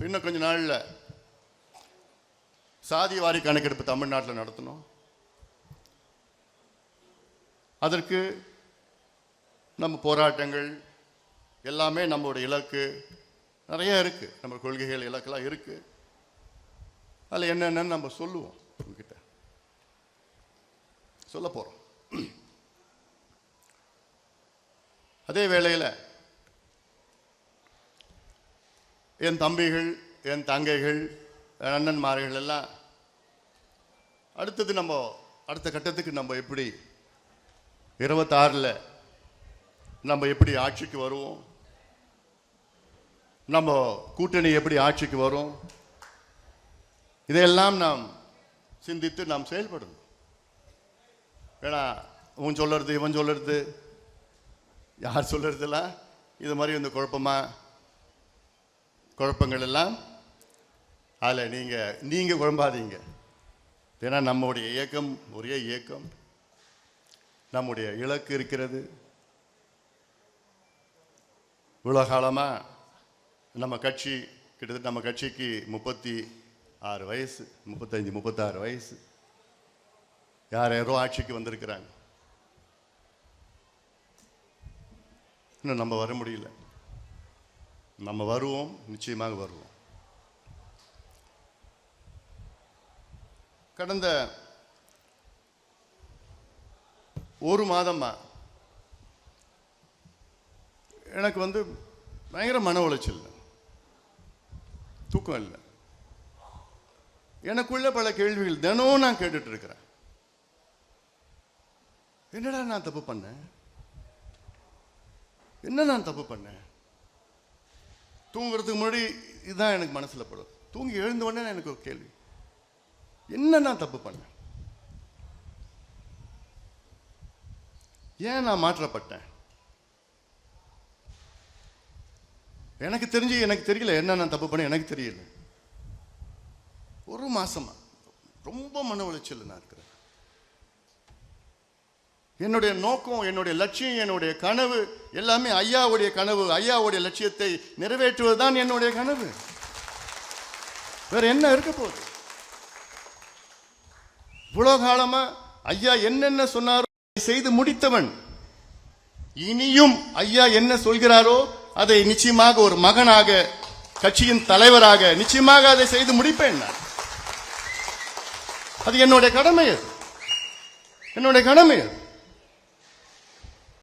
இன்னும் கொஞ்ச நாளில் சாதி வாரி கணக்கெடுப்பு தமிழ்நாட்டில் நடத்தணும். அதற்கு நம்ம போராட்டங்கள் எல்லாமே நம்மளுடைய இலக்கு. நிறைய இருக்கு. நம்ம கொள்கைகள் இலக்கெல்லாம் இருக்கு. அதில் என்னென்னு நம்ம சொல்லுவோம் உங்ககிட்ட. சொல்ல போறோம். அதே வேளையில் என் தம்பிகள் என் தங்கைகள் என் அண்ணன்மார்கள் எல்லாம் அடுத்தது நம்ம அடுத்த கட்டத்துக்கு நம்ம எப்படி இருபத்தாறில் நம்ம எப்படி ஆட்சிக்கு வருவோம்? நம்ம கூட்டணி எப்படி ஆட்சிக்கு வரும்? இதையெல்லாம் நாம் சிந்தித்து நாம் செயல்படணும். ஏன்னா இவன் சொல்லுறது இவன் சொல்லுறது யார் சொல்லுறதுலாம் இது மாதிரி இந்த குழப்பமா? குழப்பங்கள் எல்லாம் அதில் நீங்கள் நீங்கள் குழம்பாதீங்க. ஏன்னா நம்முடைய இயக்கம் ஒரே இயக்கம். நம்முடைய இலக்கு இருக்கிறது. இவ்வளோ காலமாக நம்ம கட்சி கிட்டத்தட்ட நம்ம கட்சிக்கு முப்பத்தி ஆறு வயசு முப்பத்தஞ்சு முப்பத்தாறு வயசு. யார் யாரோ ஆட்சிக்கு வந்திருக்கிறாங்க. இன்னும் நம்ம வர முடியல. நம்ம வருவோம் நிச்சயமாக வருவோம். கடந்த ஒரு மாதமாக எனக்கு வந்து பயங்கர மன உளைச்சல். தூக்கம் இல்லை. எனக்குள்ள பல கேள்விகள் தினமும் நான் கேட்டுட்டு இருக்கிறேன் என்னடா நான் தப்பு பண்ணேன்? என்ன நான் தப்பு பண்ணேன்? தூங்குறதுக்கு முன்னாடி இதுதான் எனக்கு மனசில் படும். தூங்கி எழுந்த உடனே எனக்கு ஒரு கேள்வி. என்ன நான் தப்பு பண்ணேன்? ஏன் நான் மாற்றப்பட்டேன்? எனக்கு தெரிஞ்சு எனக்கு தெரியல என்ன நான் தப்பு பண்ண எனக்கு தெரியல. ஒரு மாசமா. ரொம்ப மன உளைச்சல் நான் இருக்கிறேன். என்னுடைய நோக்கம் என்னுடைய லட்சியம் என்னுடைய கனவு எல்லாமே ஐயாவுடைய கனவு. ஐயாவுடைய லட்சியத்தை நிறைவேற்றுவது தான் என்னுடைய கனவு. வேற என்ன இருக்க போகுது? இவ்வளோ காலமா ஐயா என்னென்ன சொன்னாரோ அதை செய்து முடித்தவன். இனியும் ஐயா என்ன சொல்கிறாரோ அதை நிச்சயமாக ஒரு மகனாக கட்சியின் தலைவராக நிச்சயமாக அதை செய்து முடிப்பேன் நான். அது என்னுடைய கடமை அது. என்னுடைய கடமை அது.